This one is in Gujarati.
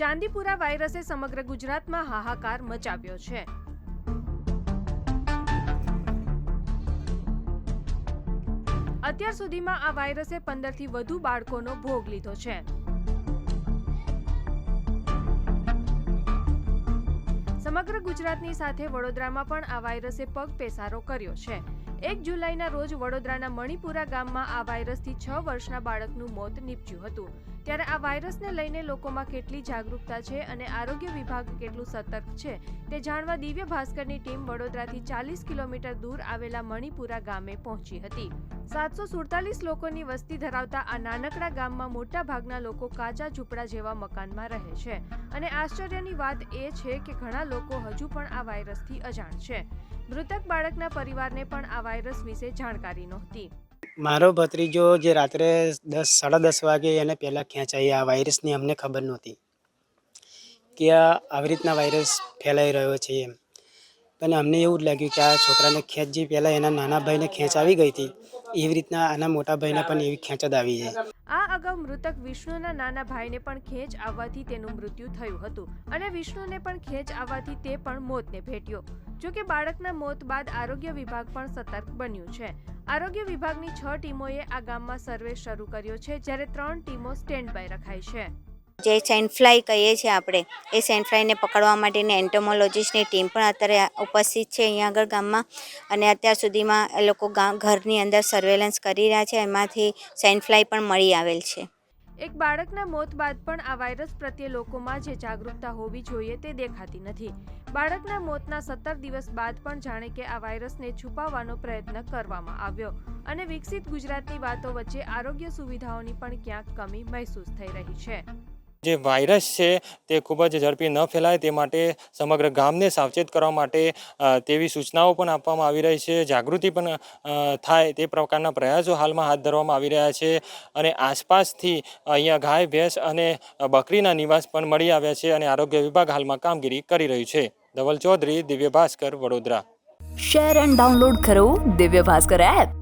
ચાંદીપુરા વાયરસે સમગ્ર ગુજરાતમાં હાહાકાર મચાવ્યો છે. અત્યાર સુધીમાં આ વાયરસે પંદરથી વધુ બાળકોનો ભોગ લીધો છે. સમગ્ર ગુજરાતની સાથે વડોદરામાં પણ આ વાયરસે પગ પેસારો કર્યો છે. એક જુલાઈના રોજ વડોદરાના મણિપુરા ગામમાં આ વાયરસથી છ વર્ષના બાળકનું મોત નીપજ્યું હતું. ત્યારે આ વાયરસને લઈને લોકોમાં કેટલી જાગૃતતા છે અને આરોગ્ય વિભાગ કેટલું સતર્ક છે તે જાણવા દિવ્ય ભાસ્કરની ટીમ વડોદરાથી ચાલીસ કિલોમીટર દૂર આવેલા મણિપુરા ગામે પહોંચી હતી. સાતસો સુડતાલીસ લોકોની વસ્તી ધરાવતા આ નાનકડા ગામમાં મોટા ભાગના લોકો કાચા ઝૂંપડા જેવા મકાનમાં રહે છે. અને આશ્ચર્યની વાત એ છે કે ઘણા લોકો હજુ પણ આ વાયરસથી અજાણ છે. મૃતક બાળકના પરિવારને પણ આ વાયરસ વિશે જાણકારી નહોતી. મારો ભત્રીજો જે રાત્રે દસ, સાડા દસ વાગે એને પહેલાં ખેંચાઈ આ વાયરસની અમને ખબર નહોતી કે આવી રીતના વાયરસ ફેલાઈ રહ્યો છે એમ. પણ અમને એવું જ લાગ્યું કે આ છોકરાને ખેંચ, જે પહેલાં એના નાના ભાઈને ખેંચ આવી ગઈ હતી, એવી રીતના આના મોટા ભાઈને પણ એવી ખેંચ જ આવી છે. આ અગાઉ મૃતક વિષ્ણુના નાના ભાઈને પણ ખેંચ આવવાથી તેનું મૃત્યુ થયું હતું અને વિષ્ણુને પણ ખેંચ આવવાથી તે પણ મોતને ભેટ્યો. જો કે બાળકના મોત બાદ આરોગ્ય વિભાગ પણ સતર્ક બન્યું છે. આરોગ્ય વિભાગની છ ટીમોએ આ ગામમાં સર્વે શરૂ કર્યો છે, જ્યારે ત્રણ ટીમો સ્ટેન્ડ બાય રખાઈ છે. જે સેન્ડફ્લાય કહીએ છીએ આપણે, એ સેન્ડફ્લાયને પકડવા માટેની એન્ટોમોલોજીસ્ટની ટીમ પણ અત્યારે ઉપસ્થિત છે અહીંયા આગળ ગામમાં. અને અત્યાર સુધીમાં એ લોકો ઘરની અંદર સર્વેલન્સ કરી રહ્યા છે, એમાંથી સેન્ડફ્લાય પણ મળી આવેલ છે. એક બાળકના મોત બાદ પણ આ વાયરસ પ્રત્યે લોકોમાં જે જાગૃતતા હોવી જોઈએ તે દેખાતી નથી. બાળકના મોતના સત્તર દિવસ બાદ પણ જાણે કે આ વાયરસને છુપાવવાનો પ્રયત્ન કરવામાં આવ્યો અને વિકસિત ગુજરાતની વાતો વચ્ચે આરોગ્ય સુવિધાઓની પણ ક્યાંક કમી મહેસૂસ થઈ રહી છે. જે વાયરસ છે તે ખૂબ જ ઝડપી ન ફેલાય તે માટે સમગ્ર ગામને સાવચેત કરવા માટે તેવી સૂચનાઓ પણ આપવામાં આવી રહી છે. જાગૃતિ પણ થાય તે પ્રકારના પ્રયાસો હાલમાં હાથ ધરવામાં આવી રહ્યા છે અને આસપાસથી અહીંયા ગાય, ભેંસ અને બકરીના નિવાસ પણ મળી આવ્યા છે અને આરોગ્ય વિભાગ હાલમાં કામગીરી કરી રહ્યું છે. Dhaval Chaudhary, Divya Bhaskar, Vadodara. Share and download કરો દિવ્ય ભાસ્કર એપ.